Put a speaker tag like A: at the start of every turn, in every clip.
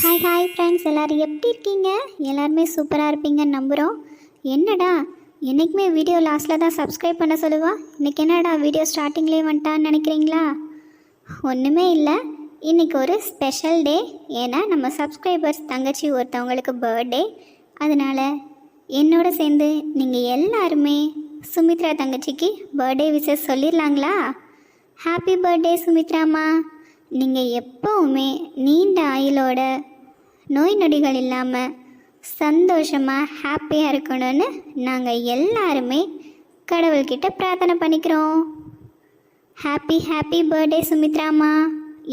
A: Hi hi friends எல்லோரும் எப்படி இருக்கீங்க? எல்லாருமே சூப்பராக இருப்பீங்கன்னு நம்புகிறோம் என்னடா? என்றைக்குமே வீடியோ லாஸ்ட்டில் தான் சப்ஸ்கிரைப் பண்ண சொல்லுவா? இன்றைக்கி என்னடா வீடியோ ஸ்டார்டிங்லேயே வந்துட்டான்னு நினைக்கிறீங்களா? ஒன்றுமே இல்லை. இன்றைக்கி ஒரு ஸ்பெஷல் டே ஏன்னா நம்ம சப்ஸ்கிரைபர்ஸ் தங்கச்சி ஒருத்தவங்களுக்கு பர்த்டே அதனால் என்னோட சேர்ந்து நீங்கள் எல்லாருமே சுமித்ரா தங்கச்சிக்கு பர்த்டே விஷஸ் சொல்லிடலாங்களா? ஹாப்பி பர்த்டே சுமித்ராம்மா. நீங்கள் எப்போவுமே நீண்ட ஆயுளோட நோய் நொடிகள் இல்லாமல் சந்தோஷமாக ஹாப்பியாக இருக்கணும்னு நாங்கள் எல்லாருமே கடவுள்கிட்ட பிரார்த்தனை பண்ணிக்கிறோம். ஹாப்பி ஹாப்பி பர்த்டே சுமித்ராமா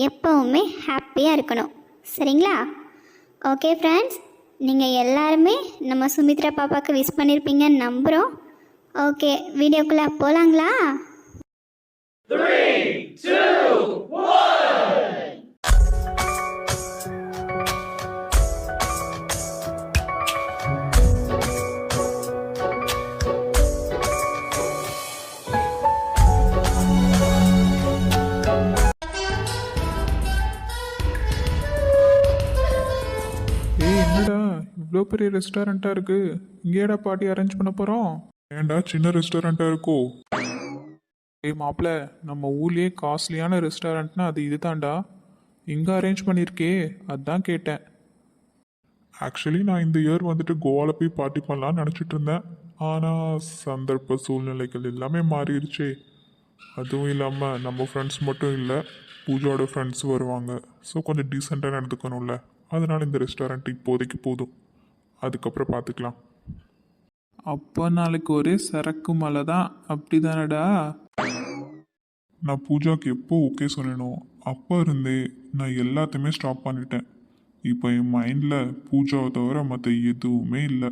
A: எப்போவுமே ஹாப்பியாக இருக்கணும். சரிங்களா? ஓகே ஃப்ரெண்ட்ஸ் நீங்கள் எல்லாருமே நம்ம சுமித்ரா பாப்பாவுக்கு விஷ் பண்ணியிருப்பீங்கன்னு நம்புகிறோம் ஓகே வீடியோக்குள்ளே போகலாங்களா
B: ஏய் என்னடா? இவ்வளோ பெரிய ரெஸ்டாரண்ட்டாக இருக்கு. இங்கேடா பார்ட்டி அரேஞ்ச் பண்ண போகிறோம் ஏன்டா சின்ன ரெஸ்டாரண்ட்டாக இருக்கோ? ஏய் மாப்பிள்ள நம்ம ஊர்லேயே காஸ்ட்லியான ரெஸ்டாரண்ட்னா அது இதுதான்டா. இங்கே அரேஞ்ச் பண்ணியிருக்கே அதான் கேட்டேன். ஆக்சுவலி நான் இந்த இயர் வந்துட்டு கோவாவில் போய் பார்ட்டி பண்ணலாம்னு நினச்சிட்டு இருந்தேன். ஆனால் சந்தர்ப்ப சூழ்நிலைகள் எல்லாமே மாறிடுச்சே. அதுவும் இல்லாமல் நம்ம ஃப்ரெண்ட்ஸ் மட்டும் இல்லை பூஜாவோட ஃப்ரெண்ட்ஸ் வருவாங்க. ஸோ கொஞ்சம் டீசெண்டாக நடந்துக்கணும்ல. அதனால இந்த ரெஸ்டாரண்ட் இப்போதைக்கு போதும். அதுக்கப்புறம் பார்த்துக்கலாம் அப்போ நாளைக்கு ஒரே சரக்கு மலை தான் அப்படி தானடா நான் பூஜாக்கு எப்போ ஓகே சொல்லணும் அப்போ இருந்தே நான் எல்லாத்தையுமே ஸ்டாப் பண்ணிட்டேன். இப்போ என் மைண்டில் பூஜாவை தவிர மற்ற எதுவுமே இல்லை.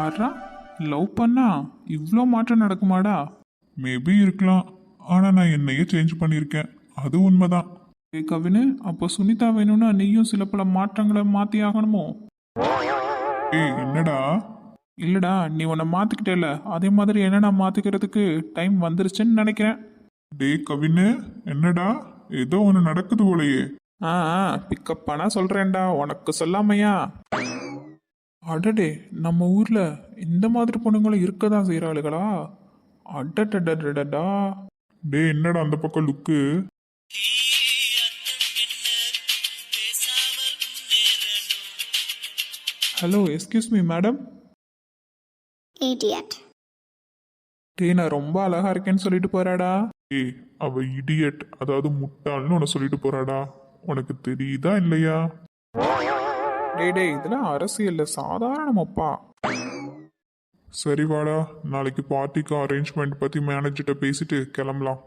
B: ஆறா லவ் பண்ணா இவ்வளோ மாற்றம் நடக்குமாடா? மேபி இருக்கலாம் ஆனால் நான் என்னையே சேஞ்ச் பண்ணியிருக்கேன். அது உண்மைதான். ஏ கவினு அப்போ சுனிதா வேணும்னா நீயும் சில பல மாற்றங்களை மாற்றி ஆகணுமோ ஏய் என்னடா? இல்லடா நீ உன்னை மாற்றிக்கிட்டேல அதே மாதிரி என்ன நான் மாற்றிக்கிறதுக்கு டைம் வந்துருச்சுன்னு நினைக்கிறேன். டேய் கவினு என்னடா? ஏதோ ஒன்று நடக்குது போலயே. ஆ பிக்கப் பண்ணா சொல்கிறேன்டா உனக்கு சொல்லாமையா? அடடே நம்ம ஊர்ல இந்த மாதிரி பொண்ணுங்களும் இருக்க தான் செய்கிறாளுகளா அடடடடடா டே என்னடா அந்த பக்கம் look? Hello excuse me madam
A: ஏடிஎட்
B: டே நான் ரொம்ப அழகா இருக்கேன்னு சொல்லிட்டு போறாடா. ஏய் அவ இடியட் அதாவது முட்டாள்னு உன சொல்லிட்டு போறாடா. உனக்கு தெரியுதா இல்லையா? டேய் டேய் இதெல்லாம் அரசியல்ல சாதாரணமாப்பா சரி வாடா நாளைக்கு பார்ட்டிக்கு அரேஞ்ச்மெண்ட் பத்தி மேனேஜர்கிட்ட பேசிட்டு கிளம்பலாம்.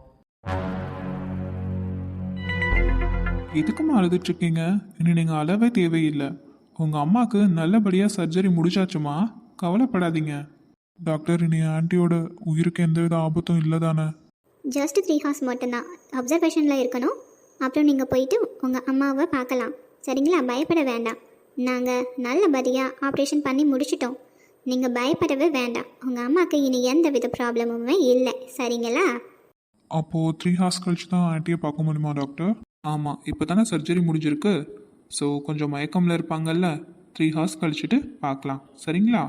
B: எதுக்குமா அழுதுட்டு இருக்கீங்க? இனி நீங்க அழவே தேவையில்லை. உங்க அம்மாக்கு நல்லபடியா சர்ஜரி முடிச்சாச்சுமா? கவலைப்படாதீங்க. டாக்டர் இனி ஆன்ட்டியோட உயிருக்கு எந்தவித ஆபத்தும் இல்லை தானே
A: ஜஸ்ட் த்ரீ ஹார்ஸ் மட்டும்தான். அப்சர்வேஷனில் இருக்கணும். அப்புறம் நீங்கள் போயிட்டு உங்கள் அம்மாவை பார்க்கலாம். சரிங்களா? பயப்பட வேண்டாம். நாங்கள் நல்லபடியாக ஆப்ரேஷன் பண்ணி முடிச்சிட்டோம். நீங்கள் பயப்படவே வேண்டாம். உங்கள் அம்மாவுக்கு இனி எந்த வித ப்ராப்ளமுமே இல்லை. சரிங்களா?
B: அப்போது த்ரீ ஹார்ஸ் கழிச்சு தான் ஆன்ட்டியை பார்க்க முடியுமா டாக்டர்? ஆமாம் இப்போ தானே சர்ஜரி முடிஞ்சிருக்கு. ஸோ கொஞ்சம் மயக்கமில் இருப்பாங்கல்ல. த்ரீ ஹார்ஸ் கழிச்சுட்டு பார்க்கலாம். சரிங்களா?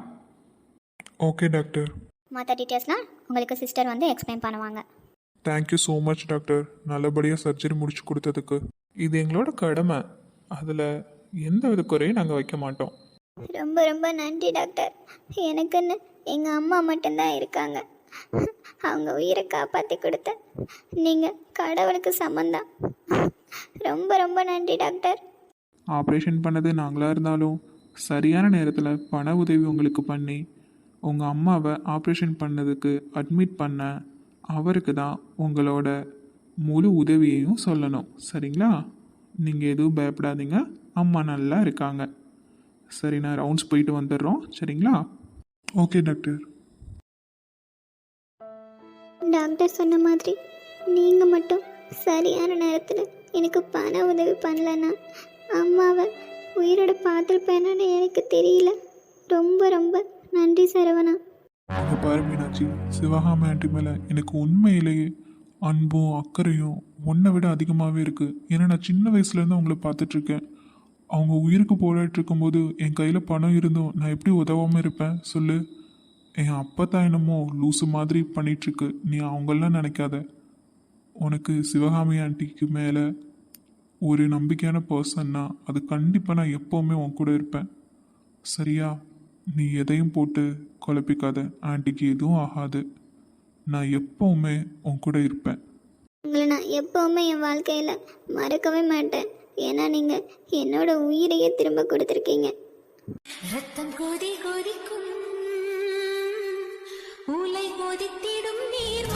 B: ஓகே டாக்டர்
A: மற்ற டீட்டெயில்ஸ்லாம் உங்களுக்கு சிஸ்டர் வந்து எக்ஸ்பிளைன் பண்ணுவாங்க.
B: Thank you so much doctor நல்லபடியாக சர்ஜரி முடிச்சு கொடுத்ததுக்கு. இது எங்களோட கடமை. அதில் எந்த வித குறையும் நாங்கள் வைக்க மாட்டோம்.
A: ரொம்ப ரொம்ப நன்றி டாக்டர் எனக்குன்னு எங்கள் அம்மா மட்டும்தான் இருக்காங்க. அவங்க உயிரை காப்பாற்றி கொடுத்த நீங்கள் கடவுளுக்கு சம்மந்தான் ரொம்ப ரொம்ப நன்றி டாக்டர்
B: ஆப்ரேஷன் பண்ணது நாங்களாக இருந்தாலும் சரியான நேரத்தில் பண உதவி உங்களுக்கு பண்ணி உங்கள் அம்மாவை ஆப்ரேஷன் பண்ணதுக்கு அட்மிட் பண்ண அவருக்கு தான் உங்களோட முழு உதவியையும் சொல்லணும். சரிங்களா? நீங்கள் எதுவும் பயப்படாதீங்க. அம்மா நல்லா இருக்காங்க. சரி நான் ரவுண்ட்ஸ் போயிட்டு வந்துடுறோம். சரிங்களா? ஓகே டாக்டர்
A: டாக்டர் சொன்ன மாதிரி நீங்கள் மட்டும் சரியான நேரத்தில் எனக்கு பண உதவி பண்ணலன்னா அம்மாவை உயிரோட பார்த்துருப்பேன்னு எனக்கு தெரியல. ரொம்ப ரொம்ப நன்றி சரவணா.
B: இங்க பாரு மீனாட்சி சிவகாம ஆண்டி மேலே எனக்கு உண்மையிலேயே அன்பும் அக்கறையும் உன்னை விட அதிகமாகவே இருக்குது ஏன்னா நான் சின்ன வயசுலேருந்து அவங்கள பார்த்துட்ருக்கேன். அவங்க உயிருக்கு போராடிட்டு இருக்கும்போது என் கையில் பணம் இருந்தும் நான் எப்படி உதவாமல் இருப்பேன்? சொல்லு. என் அப்பா தான் என்னமோ லூசு மாதிரி பண்ணிகிட்ருக்கு நீ அவங்களாம் நினைக்காத. உனக்கு சிவகாமி ஆண்டிக்கு மேலே ஒரு நம்பிக்கையான பர்சன்னா அது கண்டிப்பாக நான் எப்போவுமே உன் கூட இருப்பேன். சரியா? நீ எதையும் போட்டு குழப்பிக்காத. ஆண்டிக்கு எதுவும் ஆகாது. நான் எப்பவுமே உன் கூட இருப்பேன்.
C: உங்களை நான் எப்போவுமே என் வாழ்க்கையில் மறக்கவே மாட்டேன். ஏன்னா நீங்கள் என்னோட உயிரையே திரும்ப கொடுத்துருக்கீங்க.
D: ரத்தம் கொதி கொதிக்கும். உலை கொதித்திடும் நீர்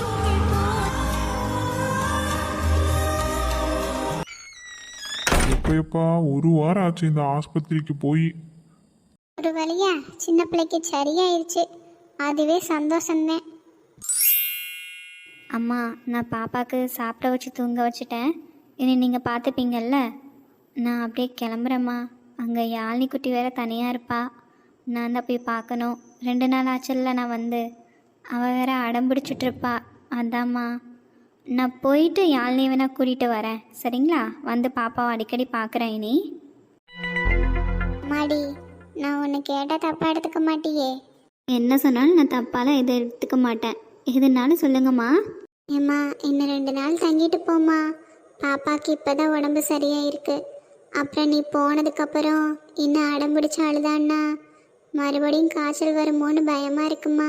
B: எப்போ எப்பா ஒரு வாரம் ஆச்சு இந்த ஆஸ்பத்திரிக்கு போய்?
C: ஒரு வழியா சின்ன பிள்ளைக்கு சரியாயிருச்சு. அதுவே சந்தோஷம்தான். அம்மா நான் பாப்பாவுக்கு சாப்பிட வச்சு தூங்க வச்சுட்டேன். இனி நீங்கள் பார்த்துப்பீங்கல்ல? நான் அப்படியே கிளம்புறேம்மா. அங்கே யாழ்னி குட்டி வேற தனியாக இருப்பா. நான் தான் போய் பார்க்கணும். ரெண்டு நாள் ஆச்சுல்ல நான் வந்து. அவள் வேற அடம் பிடிச்சிட்ருப்பா அதாம்மா. நான் போயிட்டு யாழ்னி வேணா கூட்டிகிட்டு வரேன். சரிங்களா? வந்து பாப்பாவை அடிக்கடி பார்க்குறேன் இனி. மாடி நான் உன்னை கேட்டால் தப்பாக எடுத்துக்க மாட்டியே. என்ன சொன்னாலும் நான் தப்பால எதை எடுத்துக்க மாட்டேன். எதுனாலும் சொல்லுங்கம்மா. ஏம்மா இன்னும் ரெண்டு நாள் தங்கிட்டு போம்மா. பாப்பாக்கு இப்போதான் உடம்பு சரியா இருக்கு அப்புறம் நீ போனதுக்கப்புறம் இன்னும் அடம் பிடிச்சு அழுதான்னா மறுபடியும் காய்ச்சல் வருமோன்னு பயமா இருக்குமா?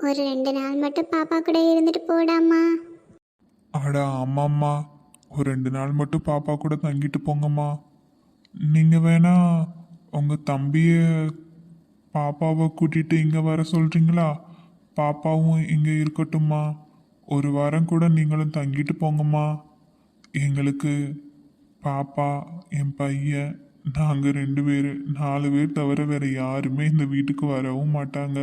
C: ஒரு ரெண்டு நாள் மட்டும் பாப்பா கூட இருந்துட்டு போடாமா
B: அடா அம்மாம்மா ஒரு ரெண்டு நாள் மட்டும் பாப்பா கூட தங்கிட்டு போங்கம்மா. நீங்கள் வேணா உங்கள் தம்பியை பாப்பாவை கூட்டிகிட்டு இங்கே வர சொல்கிறீங்களா பாப்பாவும் இங்கே இருக்கட்டும்மா. ஒரு வாரம் கூட நீங்களும் தங்கிட்டு போங்கம்மா. எங்களுக்கு பாப்பா என் பையன் நாங்கள் ரெண்டு பேர் நாலு பேர் தவிர வேறு யாருமே இந்த வீட்டுக்கு வரவும் மாட்டாங்க.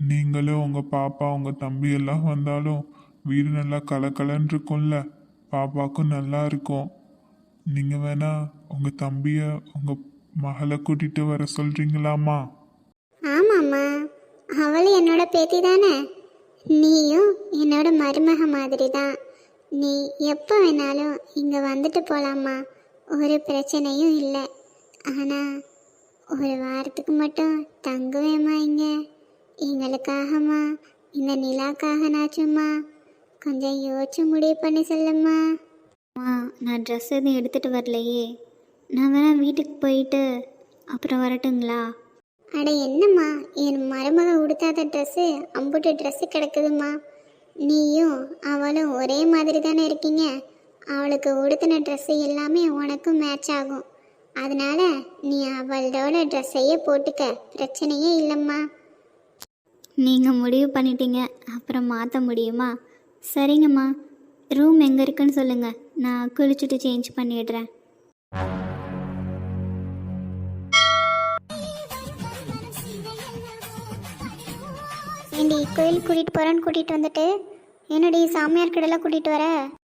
B: நீங்களும் உங்கள் பாப்பா உங்கள் தம்பி எல்லாம் வந்தாலும் வீடு நல்லா கலகலன்னு இருக்கும்ல பாப்பாக்கும் நல்லா இருக்கும். நீங்கள் வேணால் உங்கள் தம்பியை உங்கள் மகளை கூட்டிகிட்டு வர சொல்கிறீங்களாம்மா
C: ஆமாம்மா. அவளும் என்னோட பேத்தி தானே. நீயும் என்னோட மருமக மாதிரி தான் நீ எப்போ வேணாலும் இங்கே வந்துட்டு போகலாம்மா ஒரு பிரச்சனையும் இல்லை. ஆனால் ஒரு வாரத்துக்கு மட்டும் தங்குவேம்மா இங்கே. எங்களுக்காகம்மா இந்த நிலாக்காகனாச்சும்மா கொஞ்சம் யோசிச்சு முடிவு பண்ணி சொல்லும்மா. நான் ட்ரெஸ் எதுவும் எடுத்துகிட்டு வரலையே. நான் வேணா வீட்டுக்கு போயிட்டு அப்புறம் வரட்டுங்களா? அட என்னம்மா என் மருமக உடுத்தாத ட்ரெஸ்ஸு அம்புட்டு ட்ரெஸ்ஸு கிடக்குதும்மா. நீயும் அவளும் ஒரே மாதிரி தானே இருக்கீங்க? அவளுக்கு உடுத்தின ட்ரெஸ்ஸு எல்லாமே உனக்கும் மேட்ச் ஆகும். அதனால நீ அவளோட ட்ரெஸ்ஸையே போட்டுக்க பிரச்சனையே இல்லைம்மா. நீங்கள் முடிவு பண்ணிட்டீங்க அப்புறம் மாற்ற முடியுமா? சரிங்கம்மா. ரூம் எங்கே இருக்குன்னு சொல்லுங்கள் நான் குளிச்சுட்டு சேஞ்ச் பண்ணிடுறேன். ஏண்டி கோயில் கூட்டிகிட்டு போகிறேன்னு கூட்டிகிட்டு வந்துட்டு? என்னடி சாமியார் கிடலாம் கூட்டிகிட்டு வர?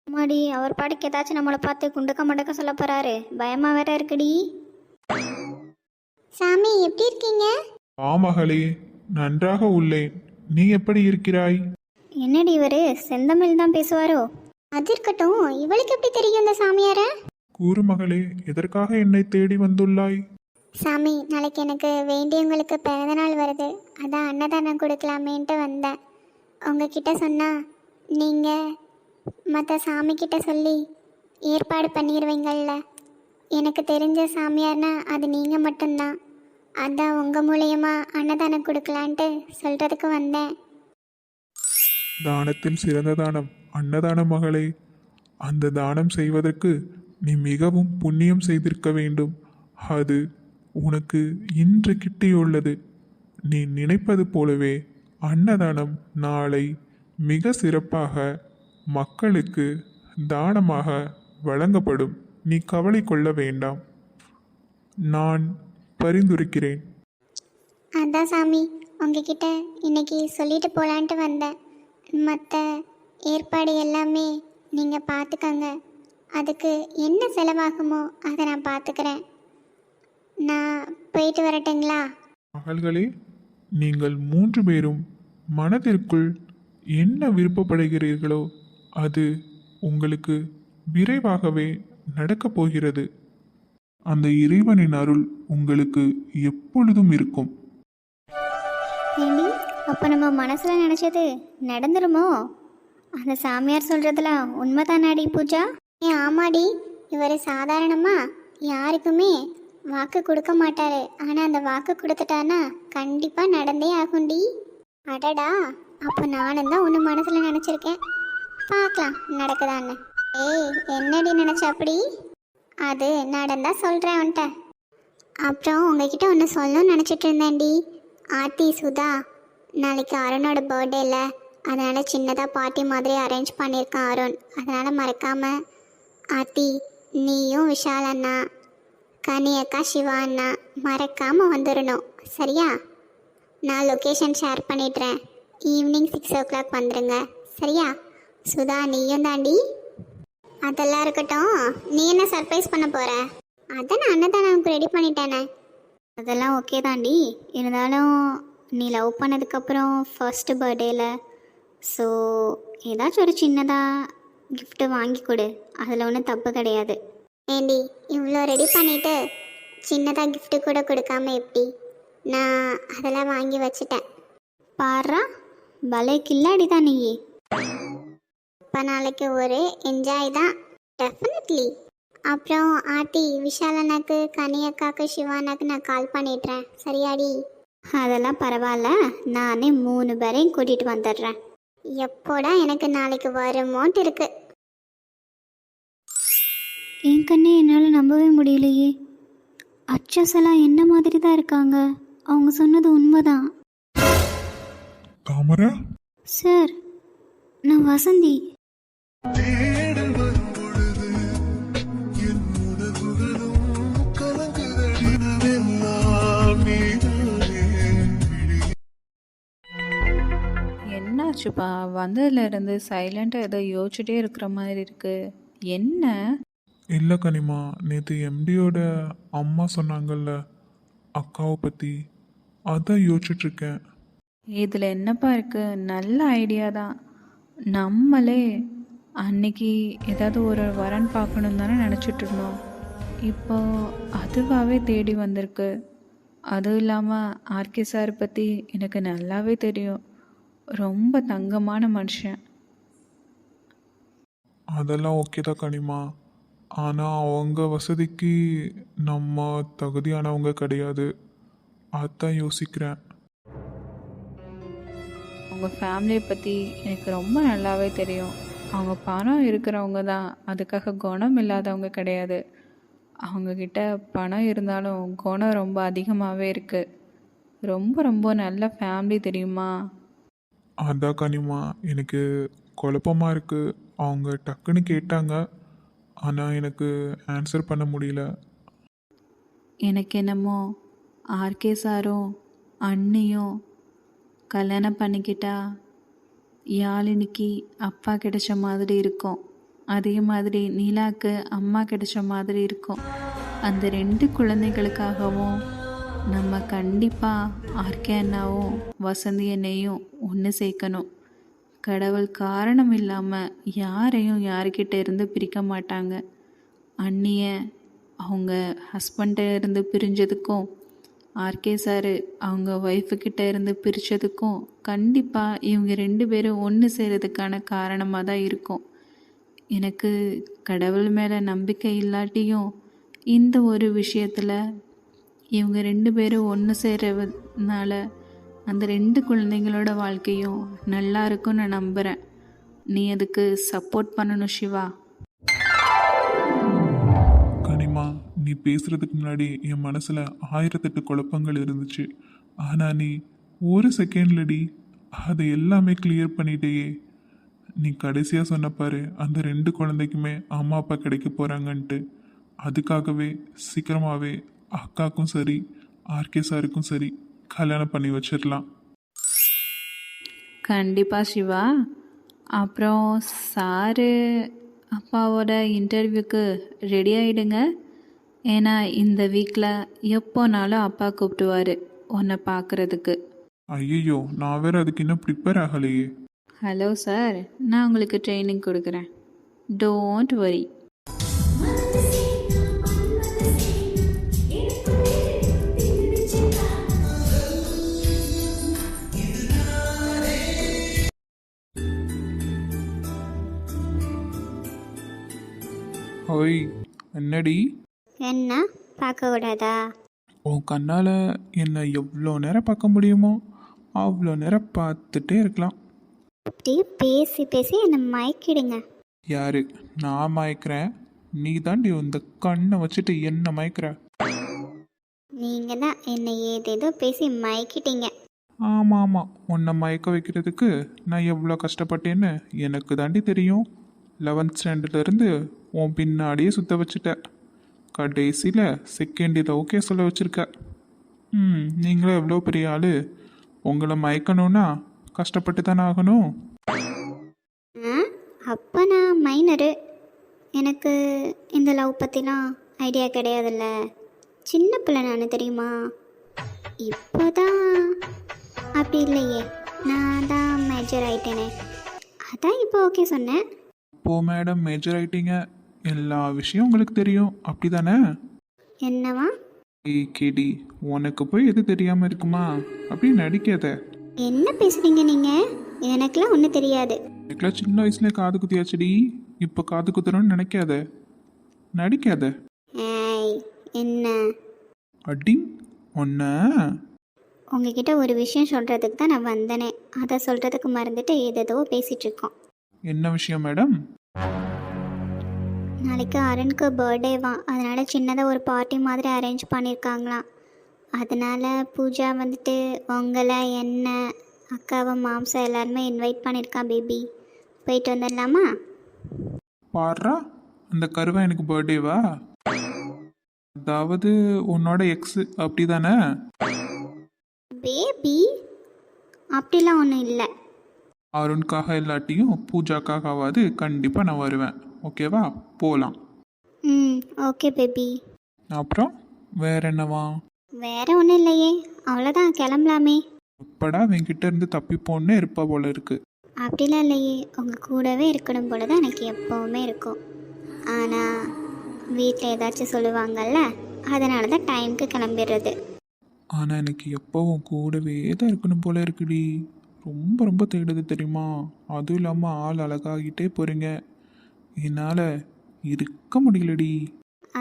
C: அம்மாடி அவர் பாட்டுக்கு ஏதாச்சும் நம்மளை பார்த்து குண்டக்க மண்டக்க சொல்ல போகிறாரு பயமாக வேற இருக்குடி. சாமி எப்படி இருக்கீங்க?
B: ஆமகளே நன்றாக உள்ளேன். நீ எப்படி இருக்கிறாய்?
C: என்னடி இவரு? செந்தமிழ் தான் பேசுவாரோ? அது இருக்கட்டும். இவளுக்கு எப்படி தெரியும் இந்த சாமியார?
B: கூறு மகளே எதற்காக என்னை தேடி வந்துள்ளாய்?
C: சாமி நாளைக்கு எனக்கு வேண்டியவங்களுக்கு பிறந்தநாள் வருது. அதான் அன்னதானம் கொடுக்கலாமேன்ட்டு வந்தேன். உங்ககிட்ட சொன்னால் நீங்கள் மற்ற சாமிக்கிட்ட சொல்லி ஏற்பாடு பண்ணிடுவீங்கள்ல எனக்கு தெரிஞ்ச சாமியார்னா அது நீங்கள் மட்டும்தான். அதான் உங்கள் மூலியமாக அன்னதானம் கொடுக்கலான்ட்டு சொல்கிறதுக்கு வந்தேன்.
B: தானத்தின் சிறந்த தானம் அன்னதானம் மகளே. அந்த தானம் செய்வதற்கு நீ மிகவும் புண்ணியம் செய்திருக்க வேண்டும். அது உனக்கு இன்று கிட்டியுள்ளது. நீ நினைப்பது போலவே அன்னதானம் நாளை மிக சிறப்பாக மக்களுக்கு தானமாக வழங்கப்படும். நீ கவலை கொள்ள வேண்டாம். நான் பரிந்துரைக்கிறேன்.
C: அதான் சாமி உங்ககிட்ட இன்னைக்கு சொல்லிட்டு போலான்ட்டு வந்தேன். மற்ற ஏற்பாடு எல்லாமே நீங்கள் பார்த்துக்கங்க. அதுக்கு என்ன செலவாகுமோ அதை நான் பார்த்துக்கிறேன். நான் போயிட்டு வரட்டுங்களா?
B: மகள்களே நீங்கள் மூன்று பேரும் மனதிற்குள் என்ன விருப்பப்படுகிறீர்களோ அது உங்களுக்கு விரைவாகவே நடக்கப் போகிறது. அந்த இறைவனின் அருள் உங்களுக்கு எப்பொழுதும் இருக்கும்.
A: அப்போ நம்ம மனசில் நினச்சது நடந்துருமோ? அந்த சாமியார் சொல்கிறதுல உண்மைதானாடி பூஜா? ஏ ஆமாடி. இவர் சாதாரணமாக யாருக்குமே வாக்கு கொடுக்க மாட்டாரு. ஆனால் அந்த வாக்கு கொடுத்துட்டானா கண்டிப்பாக நடந்தே ஆகும்டி. அடடா. அப்போ நானும் தான் ஒன்று மனசில் நினச்சிருக்கேன். பார்க்கலாம் நடக்குதான்னு. ஏய் என்னடி நினச்ச அப்படி? அது நடந்தா சொல்கிறேன் அவன்கிட்ட அப்புறம் உங்ககிட்ட ஒன்று சொல்லணும்னு நினச்சிட்டு இருந்தேன்டி. ஆர்த்தி சுதா நாளைக்கு அருணோட பர்த்டேல அதனால் சின்னதாக பார்ட்டி மாதிரி அரேஞ்ச் பண்ணியிருக்கான் அருண். அதனால் மறக்காமல் ஆர்த்தி நீயும் விஷால் அண்ணா கனி அக்கா சிவா அண்ணா மறக்காமல் வந்துடணும் சரியா? நான் லொக்கேஷன் ஷேர் பண்ணிடுறேன். ஈவினிங் சிக்ஸ் ஓ கிளாக் வந்துடுங்க சரியா? சுதா நீயும் தாண்டி? அதெல்லாம் இருக்கட்டும். நீ என்ன சர்ப்ரைஸ் பண்ண போகிற அதை நான் அன்னதானம்க்கு ரெடி பண்ணிட்டேனே. அதெல்லாம் ஓகே தாண்டி. இருந்தாலும் நீ லவ் பண்ணதுக்கப்புறம் ஃபர்ஸ்ட் பர்த்டேல ஸோ ஏதாச்சும் ஒரு சின்னதாக கிஃப்ட்டு வாங்கி கொடு. அதில் ஒன்றும் தப்பு கிடையாது. ஏண்டி இவ்வளோ ரெடி பண்ணிட்டு சின்னதாக gift கூட கொடுக்காம எப்படி? நான் அதெல்லாம் வாங்கி வச்சுட்டேன். பாடுறா பலே கில்லாடி தான் நீ இப்போ நாளைக்கு ஒரு என்ஜாய் தான். டெஃபினெட்லி அப்புறம் ஆர்த்தி விஷால் அண்ணாக்கு கனி அக்காக்கு சிவா அண்ணாக்கு நான் கால் பண்ணிடுறேன். சரியாடி? அதெல்லாம் பரவாயில்ல. நானே மூணு பேரையும் கூட்டிகிட்டு வந்துடுறேன். எப்போடா எனக்கு நாளைக்கு வருமோன்ட்டு இருக்கு. என் கண்ணே என்னால் நம்பவே முடியலையே. அச்சஸ் எல்லாம் என்ன மாதிரி தான் இருக்காங்க? அவங்க சொன்னது உண்மைதான்.
B: தாமரை?
A: சார் நான் வசந்தி.
E: என்னாச்சுப்பா? வந்ததுலேருந்து சைலண்ட்டாக ஏதோ யோசிச்சுட்டே இருக்கிற மாதிரி இருக்கு. என்ன?
B: இல்லை கனிமா நேற்று எம்டியோட அம்மா சொன்னாங்கல்ல அக்காவை பற்றி அதான் யோசிச்சுட்ருக்கேன்.
E: இதில் என்னப்பா இருக்கு? நல்ல ஐடியா தான். நம்மளே அன்னைக்கு ஏதாவது ஒரு வரன் பார்க்கணும் தானே நினச்சிட்டு இருந்தோம் இப்போ அதுவாகவே தேடி வந்திருக்கு. அதுவும் இல்லாமல் ஆர்கே சார் பற்றி எனக்கு நல்லாவே தெரியும். ரொம்ப தங்கமான மனுஷன்.
B: அதெல்லாம் ஓகே தான் கனிமா. ஆனால் அவங்க வசதிக்கு நம்ம தகுதியானவங்க கிடையாது. அதான் யோசிக்கிறேன்.
E: அவங்க ஃபேமிலியை பற்றி எனக்கு ரொம்ப நல்லாவே தெரியும். அவங்க பணம் இருக்கிறவங்க தான். அதுக்காக குணம் இல்லாதவங்க கிடையாது. அவங்கக்கிட்ட பணம் இருந்தாலும் குணம் ரொம்ப அதிகமாகவே இருக்குது ரொம்ப ரொம்ப நல்ல ஃபேமிலி தெரியுமா?
B: அதான் கனிமா எனக்கு குழப்பமா இருக்குது அவங்க டக்குன்னு கேட்டாங்க. ஆனால் எனக்கு ஆன்சர் பண்ண முடியல.
E: எனக்கு என்னமோ ஆர்கே சாரும் அண்ணியும் கல்யாணம் பண்ணிக்கிட்டா யாழினிக்கு அப்பா கிடைச்ச மாதிரி இருக்கும். அதே மாதிரி நீலாக்கு அம்மா கிடைச்ச மாதிரி இருக்கும். அந்த ரெண்டு குழந்தைகளுக்காகவும் நம்ம கண்டிப்பாக ஆர்கே அண்ணாவும் வசந்தி அண்ணையும் ஒன்று சேர்க்கணும். கடவுள் காரணம் இல்லாமல் யாரையும் யாருக்கிட்ட இருந்து பிரிக்க மாட்டாங்க. அண்ணிய அவங்க ஹஸ்பண்ட இருந்து பிரிஞ்சதுக்கும் ஆர்கே சாரு அவங்க ஒய்ஃபுக்கிட்ட இருந்து பிரித்ததுக்கும் கண்டிப்பாக இவங்க ரெண்டு பேரும் ஒன்று செய்கிறதுக்கான காரணமாக தான் இருக்கும். எனக்கு கடவுள் மேலே நம்பிக்கை இல்லாட்டியும் இந்த ஒரு விஷயத்தில் இவங்க ரெண்டு பேரும் ஒன்று சேர்றதுனால அந்த ரெண்டு குழந்தைங்களோட வாழ்க்கையும் நல்லா இருக்கும்னு நான் நம்புகிறேன் நீ அதுக்கு சப்போர்ட் பண்ணணும் சிவா.
B: கனிமா நீ பேசுகிறதுக்கு முன்னாடி என் மனசில் ஆயிரத்தெட்டு குழப்பங்கள் இருந்துச்சு. ஆனால் நீ ஒரு செகண்ட்லடி அதை எல்லாமே கிளியர் பண்ணிட்டேயே. நீ கடைசியாக சொன்ன பாரு அந்த ரெண்டு குழந்தைக்குமே அம்மா அப்பா கிடைக்க போகிறாங்கன்ட்டு அதுக்காகவே சீக்கிரமாகவே அக்காக்கும் சரி ஆர்கே சாருக்கும் சரி கல்யாணம் பண்ணி வச்சிடலாம்
E: கண்டிப்பாக சிவா. அப்புறம் சாரு அப்பாவோட இன்டர்வியூக்கு ரெடி ஆகிடுங்க ஏன்னா இந்த வீக்கில் எப்போனாலும் அப்பா கூப்பிடுவார் உன்னை பார்க்குறதுக்கு
B: ஐயோ நான் வேற அதுக்கு இன்னும் ப்ரிப்பேர் ஆகலையே.
E: ஹலோ சார் நான் உங்களுக்கு ட்ரைனிங் கொடுக்குறேன். டோன்ட் வரி
B: ஓய் என்னடி?
A: என்ன? பார்க்கக்கூடாதா?
B: உன் கண்ணால் என்னை எவ்வளோ நேரம் பார்க்க முடியுமோ அவ்வளோ நேரம் பார்த்துட்டே இருக்கலாம்.
A: அப்படியே பேசி பேசி என்னை மயக்கிடுங்க.
B: யாரு? நான் மயக்கிறேன். நீ தாண்டி இந்த கண்ணை வச்சுட்டு என்ன மயக்கிற?
A: நீங்கள் தான் என்னை ஏதேதோ பேசி மயக்கிட்டீங்க.
B: ஆமாம். ஆமாம் உன்னை மயக்க வைக்கிறதுக்கு நான் எவ்வளோ கஷ்டப்பட்டேன்னு எனக்கு தாண்டி தெரியும். லெவன்த் ஸ்டாண்டர்ட்லேருந்து உன் பின்னாடியே சுத்த வச்சுட்ட. கடைசியில் செகண்ட் இதை ஓகே சொல்ல வச்சுருக்க. ம் நீங்களும் எவ்வளோ பெரிய ஆள்? உங்களை மயக்கணும்னா கஷ்டப்பட்டு தானே ஆகணும்.
A: ஆ அப்போ நான் மைனரு எனக்கு இந்த லவ் பற்றிலாம் ஐடியா கிடையாதுல்ல. சின்ன பிள்ளை நான் தெரியுமா? இப்போதான் அப்படி இல்லையே. நான் தான் மேஜர் ஆயிட்டேனே. அதான் இப்போ ஓகே சொன்னேன்.
B: இப்போ மேடம் மேஜர் ஆயிட்டீங்க. எல்லா விஷயம் உங்களுக்கு தெரியும். அப்படி தானே
A: என்னவா?
B: ஏய் கேடி உனக்கு போய் எது தெரியாமல் இருக்குமா? அப்படி நடிக்காத.
A: என்ன பேசுறீங்க நீங்கள் எனக்கெல்லாம் ஒன்றும் தெரியாது.
B: எனக்குலாம் சின்ன வயசுல காது குத்தியாச்சுடி. இப்போ காது குத்துறோன்னு நினைக்காத. நடிக்காத.
A: ஏய் என்ன?
B: அடி ஒன்ன
A: உங்ககிட்ட ஒரு விஷயம் சொல்கிறதுக்கு தான் நான் வந்தனே. அதை சொல்கிறதுக்கு மறந்துட்டு ஏதேதோ பேசிகிட்டு இருக்கோம்.
B: என்ன விஷயம் மேடம்?
A: நாளைக்கு அருணுக்கு பர்த்டேவா அதனால் சின்னதாக ஒரு பார்ட்டி மாதிரி அரேஞ்ச் பண்ணியிருக்காங்களாம் அதனால் பூஜா வந்துட்டு உங்களை என்ன அக்காவை மாம்சா எல்லாருமே இன்வைட் பண்ணியிருக்கான் பேபி போயிட்டு வந்துடலாமா?
B: பாடுறா அந்த கருவா எனக்கு பர்த்டேவா அதாவது உன்னோட எக்ஸ் அப்படி தானே
A: பேபி அப்படிலாம் ஒன்றும் இல்லை.
B: அருண்காக இல்லாட்டியும் பூஜாக்காகவாது கண்டிப்பாக நான் வருவேன். ஓகேவா போகலாம்
A: ம் ஓகே பேபி
B: அப்புறம் வேற என்னவா?
A: வேற ஒன்றும் இல்லையே. அவ்வளோதான் கிளம்பலாமே.
B: எப்படா என்கிட்ட இருந்து தப்பிப்போன்னு இருப்பா போல இருக்கு.
A: அப்படிலாம் இல்லையே. உங்கள் கூடவே இருக்கணும் போல தான் எனக்கு எப்போவுமே இருக்கும். ஆனால் வீட்டில் ஏதாச்சும் சொல்லுவாங்கல்ல அதனால தான் டைமுக்கு கிளம்பிடுறது.
B: ஆனால் எனக்கு எப்போவும் கூடவே தான் இருக்கணும் போல இருக்குடி. ரொம்ப ரொம்ப தேடுது தெரியுமா? அதுவும் இல்லாமல் ஆள் அழகாகிட்டே போகிறீங்க என்னால் இருக்க முடியலடி.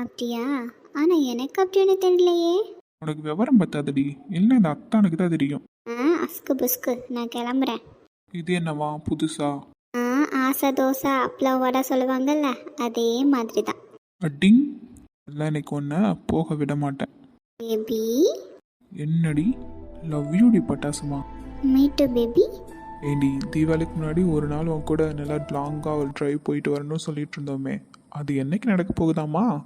A: அப்படியா? ஆனால் எனக்கு அப்படி ஒன்றும் தெரியலையே.
B: உனக்கு விவரம் பத்தாதடி. இல்லை இந்த அத்தானுக்கு தான் தெரியும்.
A: ஆ அஸ்கு புஸ்கு. நான் கிளம்புறேன்.
B: இது என்னவா? புதுசா?
A: ஆ ஆசை தோசை அப்பளம் வடை சொல்லுவாங்கல்ல அதே மாதிரி தான்
B: அட்டிங் எல்லாம் இன்னைக்கு ஒன்றை போக விட மாட்டேன்.
A: பேபி
B: என்னடி? லவ் யூடி பட்டாசுமா?
A: மீட்டு பேபி
B: ஏண்டி தீபாவளிக்கு முன்னாடி ஒரு நாள் உன் கூட நல்லா லாங்காக ஒரு ட்ரைவ் போயிட்டு வரணும்னு சொல்லிட்டு இருந்தோமே. அது என்னைக்கு நடக்க போகுதாமா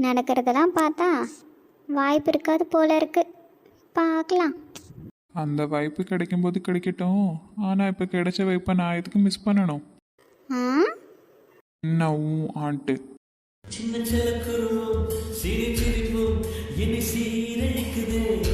A: நடக்கிறதெல்லாம் பார்த்தா வாய்ப்பு இருக்காது போல இருக்கு. பார்க்கலாம்.
B: அந்த வாய்ப்பு கிடைக்கும் போது கிடைக்கட்டும். ஆனால் இப்போ கிடைச்ச வாய்ப்பை நான் எதுக்கு மிஸ் பண்ணணும்?
A: ஆ?
B: நான் உன்
F: சின்ன சிலக்குருவம் இனி சீரழிக்குது.